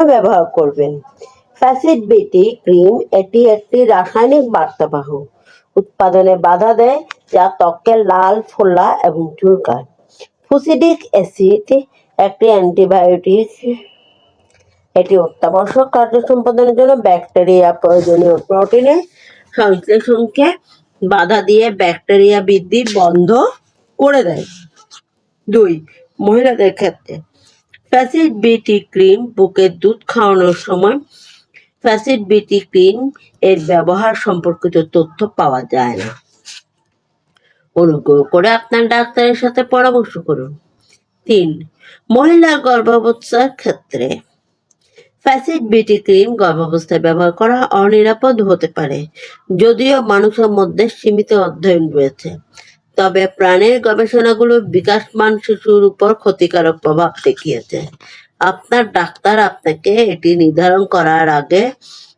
ব্যবহার করবেন। ফ্যাসিড বিটি ক্রিম এটি একটি রাসায়নিক বার্তাবাহক। উৎপাদনে বাধা দেয়, যা ত্বকে লাল, ফোলা এবং চুলকায়। ফুসিডিক অ্যাসিড, একটি অ্যান্টিবায়োটিক। এটি অত্যাবশ্যক কার্য সম্পাদনের জন্য ব্যাকটেরিয়া প্রয়োজনীয় প্রোটিনে সংশ্লেষণকে বাধা দিয়ে ব্যাকটেরিয়া বৃদ্ধি বন্ধ করে দেয়। দুই, মহিলাদের ক্ষেত্রে ফ্যাসিড বিটি ক্রিম বুকের দুধ খাওয়ানোর সময় ফ্যাসিড বিটি ক্রিম এর ব্যবহার সম্পর্কিত তথ্য পাওয়া যায় না। অনুগ্রহ করে আপনার ডাক্তারের সাথে পরামর্শ করুন। তিন, মহিলার গর্ভাবস্থার ক্ষেত্রে ফ্যাসিড বিটি ক্রিম গর্ভাবস্থায় ব্যবহার করা অনিরাপদ হতে পারে, যদিও মানুষের মধ্যে সীমিত অধ্যয়ন রয়েছে। তবে প্রাণের গবেষণাগুলো বিকাশমান শিশুর উপর ক্ষতিকারক প্রভাব দেখিয়েছে। আপনার ডাক্তার আপনাকে এটি নির্ধারণ করার আগে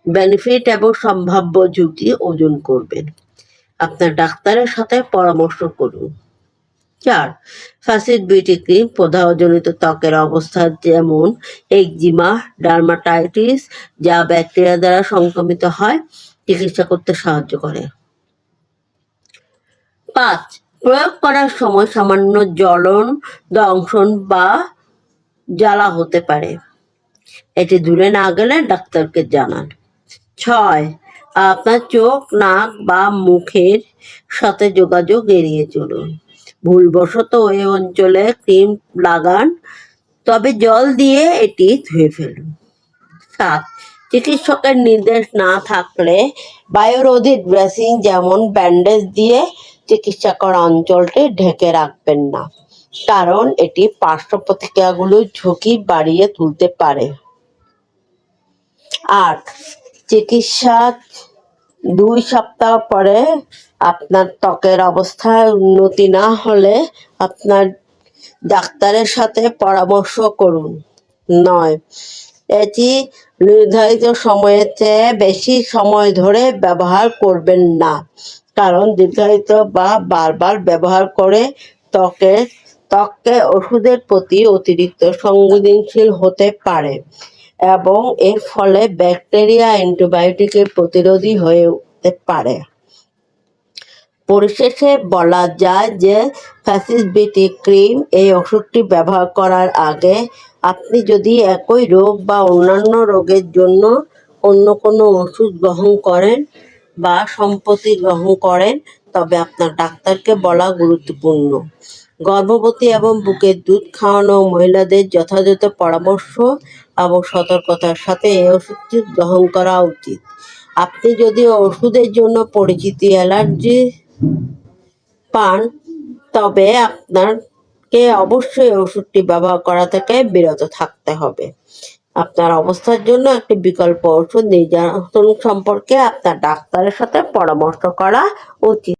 বেনিফিট এবং সম্ভাব্য ঝুঁকি ওজন করবেন। আপনার ডাক্তারের সাথে পরামর্শ করুন। চার ফ্যাসিড বিউটি ক্রিম প্রদাহজনিত ত্বকের অবস্থা যেমন একজিমা ডার্মাটাইটিস যা ব্যাকটেরিয়া দ্বারা সংক্রমিত হয়, চিকিৎসা করতে সাহায্য করে। পাঁচ প্রয়োগ করার সময় সামান্য জ্বলন, দংশন বা জ্বালা হতে পারে। এটি দূরে না গেলে ডাক্তারকে জানান। ছয়, আপনার চোখ, নাক বা মুখের সাথে যোগাযোগ এড়িয়ে চলুন। ভুলবশত ওই অঞ্চলে ক্রিম লাগান, তবে জল দিয়ে এটি ধুয়ে ফেলুন। সাত, চিকিৎসকের নির্দেশ না থাকলে বায়োরোধিক ড্রেসিং যেমন ব্যান্ডেজ দিয়ে চিকিৎসা করা অঞ্চলটি ঢেকে রাখবেন না, কারণ এটি পার্শ্ব প্রতিক্রিয়াগুলোর ঝুঁকি বাড়িয়ে তুলতে পারে। আট চিকিৎসা দুই সপ্তাহ পরে আপনার ত্বকের অবস্থায় উন্নতি না হলে আপনার ডাক্তারের সাথে পরামর্শ করুন। নয়, এটি নির্ধারিত সময়ের চেয়ে বেশি সময় ধরে ব্যবহার করবেন না। কারণ দীর্ঘায়িত বা বারবার ব্যবহার করে ত্বকে, ত্বককে ওষুধের প্রতি অতিরিক্ত সংবেদনশীল হতে পারে এবং এর ফলে ব্যাকটেরিয়া অ্যান্টিবায়োটিকের প্রতিরোধী হয়ে উঠতে পারে। পরিশেষে বলা যায় যে ফ্যাসিসবিটি ক্রিম এই ওষুধটি ব্যবহার করার আগে আপনি যদি একই রোগ বা অন্যান্য রোগের জন্য অন্য কোনো ওষুধ গ্রহণ করেন বা সম্পত্তি গ্রহণ করেন, তবে আপনার ডাক্তারকে বলা গুরুত্বপূর্ণ। গর্ভবতী এবং বুকের দুধ খাওয়ানো মহিলাদের যথাযথ পরামর্শ এবং সতর্কতার সাথে এই ওষুধটি গ্রহণ করা উচিত। আপনি যদি ওষুধের জন্য পরিচিতি অ্যালার্জি পান, তবে আপনাকে অবশ্যই ওষুধটি ব্যবহার করা থেকে বিরত থাকতে হবে। আপনার অবস্থার জন্য একটি বিকল্প ওষুধ নির্যাতন সম্পর্কে আপনার ডাক্তারের সাথে পরামর্শ করা উচিত।